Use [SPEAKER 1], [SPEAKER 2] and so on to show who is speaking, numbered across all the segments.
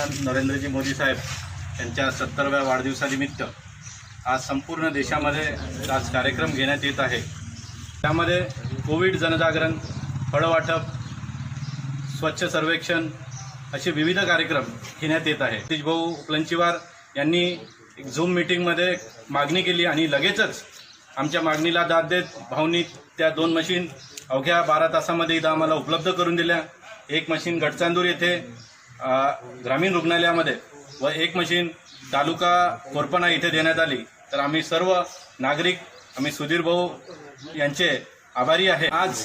[SPEAKER 1] पंतप्रधान नरेंद्रजी मोदी साहेब यांच्या सत्तरव्या वाढदिवसानिमित्त आज संपूर्ण देशामध्ये आज कार्यक्रम घेण्यात येत आहे. त्यामध्ये कोविड जनजागरण फळं वाटप स्वच्छ सर्वेक्षण असे विविध कार्यक्रम घेण्यात येत आहे सतीश उपलंचीवार यांनी एक झूम मीटिंगमध्ये मागणी केली आणि लगेचच आमच्या मागणीला दाद देत भाऊनी त्या दोन मशीन अवघ्या बारा तासामध्ये इथं आम्हाला उपलब्ध करून दिल्या. एक मशीन गडचांदूर येथे ग्रामीण रुग्णालयामध्ये व एक मशीन तालुका कोरपणा इथे देण्यात आली. तर आम्ही सर्व नागरिक आम्ही सुधीर भाऊ यांचे आभारी आहे. आज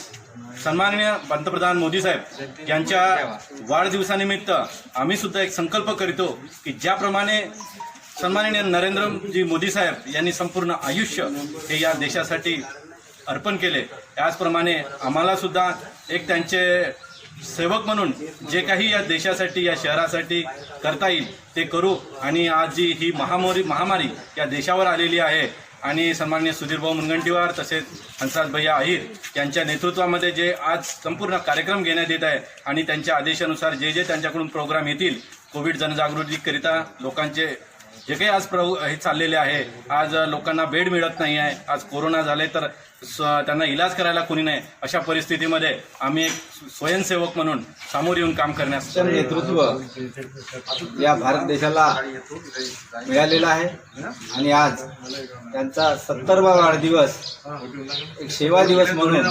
[SPEAKER 1] सन्माननीय पंतप्रधान मोदी साहेब यांच्या वाढदिवसानिमित्त आम्ही सुद्धा एक संकल्प करीतो की ज्याप्रमाणे सन्माननीय नरेंद्रजी मोदी साहेब यांनी संपूर्ण आयुष्य हे या देशासाठी अर्पण केले. त्याचप्रमाणे आम्हाला सुद्धा एक त्यांचे सेवक म्हणून जे काही या देशासाठी या शहरासाठी करता येईल ते करू. आणि आज जी ही महामारी महामारी या देशावर आलेली आहे आणि सन्माननीय सुधीरभाऊ मुनगंटीवार तसेच हंसराज भैया अहिर यांच्या नेतृत्वामध्ये जे आज संपूर्ण कार्यक्रम घेण्यात येत आहे आणि त्यांच्या आदेशानुसार जे जे त्यांच्याकडून प्रोग्राम येतील कोविड जनजागृतीकरिता लोकांचे जे काही आज प्र हे चाललेले आहे आज लोकांना बेड मिळत नाही आहे आज कोरोना झाले तर त्यांना इलाज करायला कोणी नाही अशा परिस्थितीमध्ये आम्ही एक स्वयंसेवक म्हणून सामोर येऊन काम करण्यास
[SPEAKER 2] नेतृत्व या भारत देशाला मिळालेलं आहे. आणि आज त्यांचा सत्तरवा वाढदिवस एक सेवा दिवस म्हणून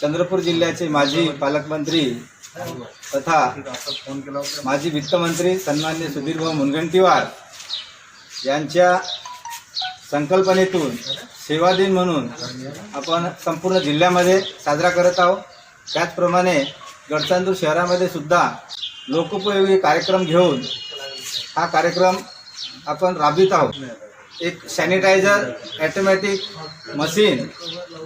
[SPEAKER 2] चंद्रपूर जिल्ह्याचे माजी पालकमंत्री तथा माजी वित्तमंत्री सन्मान्य सुधीरभाऊ मुनगंटीवार यांच्या संकल्पनेतून सेवा दिन म्हणून आपण संपूर्ण जिल्ह्यामध्ये साजरा करत आहोत. त्याचप्रमाणे गडचांदूर शहरामध्ये सुद्धा लोकोपयोगी कार्यक्रम घेऊन हा कार्यक्रम आपण राबवित आहोत. एक सॅनिटायझर ॲटोमॅटिक मशीन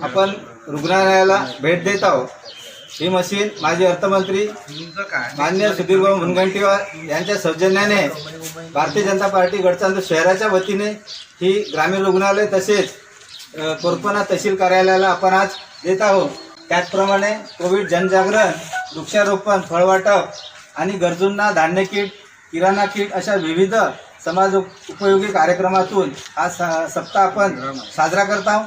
[SPEAKER 2] आपण रुग्णालयाला भेट देत आहोत. ही मशीन माजी अर्थमंत्री मान्य सुधीरभाऊ मुनगंटीवार यांच्या सौजन्याने भारतीय जनता पार्टी गडचांदूर शहराच्या वतीने ही ग्रामीण रुग्णालय तसेच कोरपणा तहसील कार्यालयाला आपण आज देत आहोत. त्याचप्रमाणे कोविड जनजागरण वृक्षारोपण फळवाटप आणि गरजूंना धान्य किट किराणा किट अशा विविध समाज उपयोगी कार्यक्रमातून हा स- सप्ताह आपण साजरा करत आहोत.